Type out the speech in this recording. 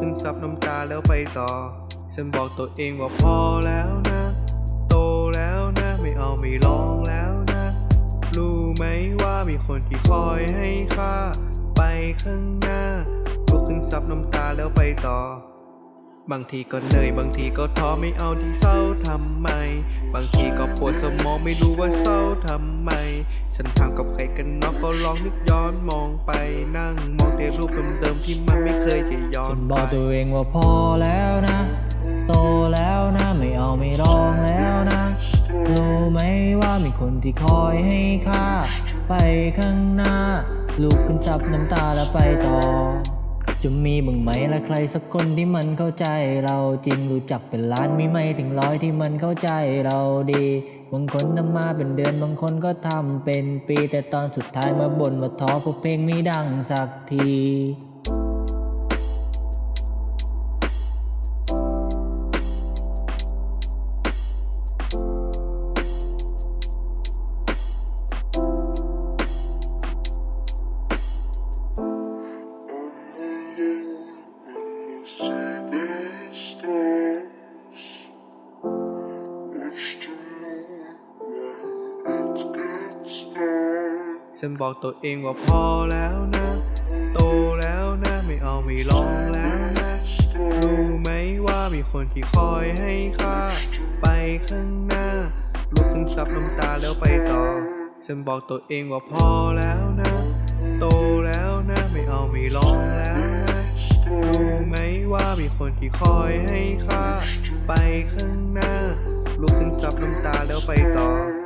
ขึ้นซับน้ำตาแล้วไปต่อ ฉันบอกตัวเองว่าพอแล้วนะ โตแล้วนะ ไม่เอาไม่ลองแล้วนะ รู้ไหมว่ามีคนที่คอยให้ค่า ไปข้างหน้าลุกขึ้นซับน้ำตาแล้วไปต่อบางทีก็เหนื่อยบางทีก็ท้อไม่เอาที่เศร้าทำไม บางทีก็ปวดสมองไม่รู้ว่าเศร้าทำไม ฉันทำ ลองนึกย้อนมองไปนั่งมองแต่รูปเดิมๆที่มันไม่เคยจะย้อนฉันบอกตัวเองว่าพอแล้วนะ โตแล้วนะไม่เอาไม่ลองแล้วนะรู้ไหมว่ามีคนที่คอยให้ค่า ไปข้างหน้าลุกขึ้นซับน้ำตาแล้วไปต่อ จะมีบ้างไหมละใครสักคนที่มันเข้าใจ เราจริงรู้จักเป็นล้านมีไหมถึงร้อยที่มันเข้าใจเราดีบางคนทำมาเป็นเดือนบางคนก็ทำเป็นปีแต่ตอนสุดท้ายมาบ่นว่าท้อเพราะเพลงไม่ดังสักที ฉันบอกตัวเองว่าพอแล้วนะ โตแล้วนะไม่เอาไม่ลองแล้วนะรู้ไหมว่ามีคนที่คอยให้ค่า ไปข้างหน้าลุกขึ้นซับน้ำตาแล้วไปต่อ ฉันบอกตัวเองว่าพอแล้วนะ โตแล้วนะไม่เอาไม่ลองแล้วนะรู้ไหมว่ามีคนที่คอยให้ค่า ไปข้างหน้า ซับน้ำตาแล้วไปต่อ